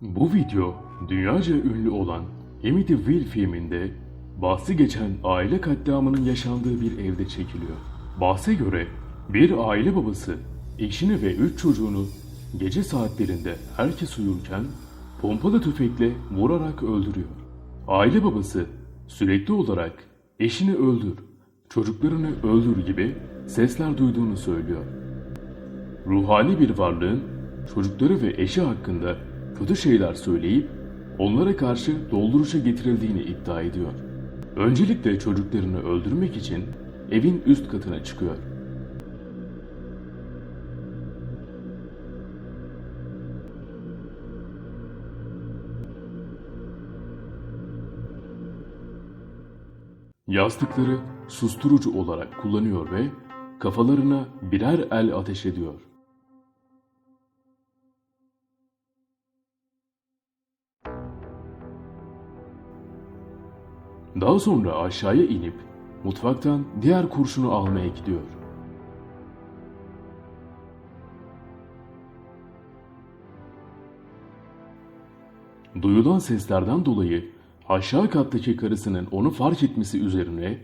Bu video dünyaca ünlü olan Amityville filminde bahsi geçen aile katliamının yaşandığı bir evde çekiliyor. Bahse göre bir aile babası eşini ve üç çocuğunu gece saatlerinde herkes uyurken pompalı tüfekle vurarak öldürüyor. Aile babası sürekli olarak eşini öldür, çocuklarını öldür gibi sesler duyduğunu söylüyor. Ruhani bir varlığın çocukları ve eşi hakkında kötü şeyler söyleyip onlara karşı dolduruşa getirildiğini iddia ediyor. Öncelikle çocuklarını öldürmek için evin üst katına çıkıyor. Yastıkları susturucu olarak kullanıyor ve kafalarına birer el ateş ediyor. Daha sonra aşağıya inip mutfaktan diğer kurşunu almaya gidiyor. Duyulan seslerden dolayı aşağı kattaki karısının onu fark etmesi üzerine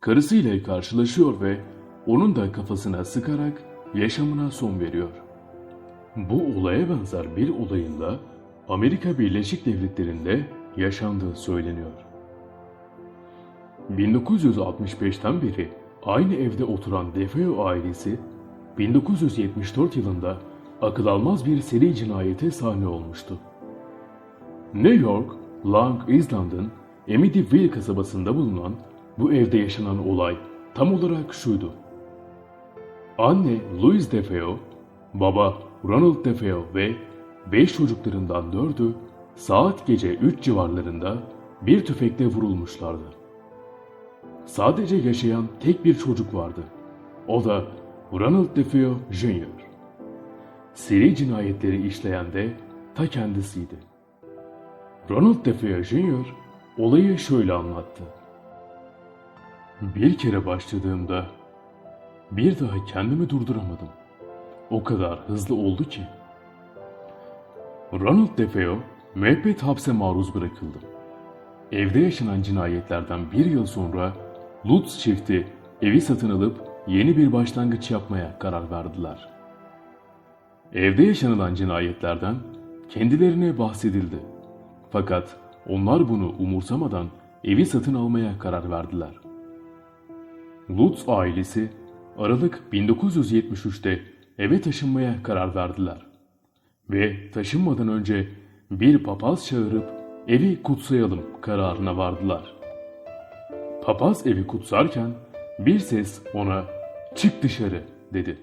karısıyla karşılaşıyor ve onun da kafasına sıkarak yaşamına son veriyor. Bu olaya benzer bir olayın da Amerika Birleşik Devletleri'nde yaşandığı söyleniyor. 1965'ten beri aynı evde oturan DeFeo ailesi 1974 yılında akıl almaz bir seri cinayete sahne olmuştu. New York, Long Island'ın Amityville kasabasında bulunan bu evde yaşanan olay tam olarak şuydu. Anne Louise DeFeo, baba Ronald DeFeo ve 5 çocuklarından 4'ü saat gece 3 civarlarında bir tüfekle vurulmuşlardı. Sadece yaşayan tek bir çocuk vardı. O da Ronald DeFeo Jr. Seri cinayetleri işleyen de ta kendisiydi. Ronald DeFeo Jr. olayı şöyle anlattı. Bir kere başladığımda bir daha kendimi durduramadım. O kadar hızlı oldu ki. Ronald DeFeo müebbet hapse maruz bırakıldı. Evde yaşanan cinayetlerden bir yıl sonra Lutz çifti evi satın alıp yeni bir başlangıç yapmaya karar verdiler. Evde yaşanılan cinayetlerden kendilerine bahsedildi. Fakat onlar bunu umursamadan evi satın almaya karar verdiler. Lutz ailesi Aralık 1973'te eve taşınmaya karar verdiler. Ve taşınmadan önce bir papaz çağırıp evi kutsayalım kararına vardılar. Papaz evi kutsarken bir ses ona çık dışarı dedi.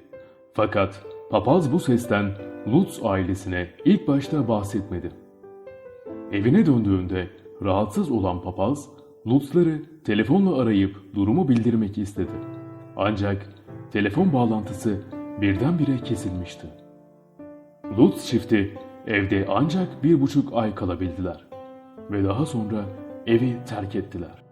Fakat papaz bu sesten Lutz ailesine ilk başta bahsetmedi. Evine döndüğünde rahatsız olan papaz Lutz'ları telefonla arayıp durumu bildirmek istedi. Ancak telefon bağlantısı birdenbire kesilmişti. Lutz çifti evde ancak bir buçuk ay kalabildiler ve daha sonra evi terk ettiler.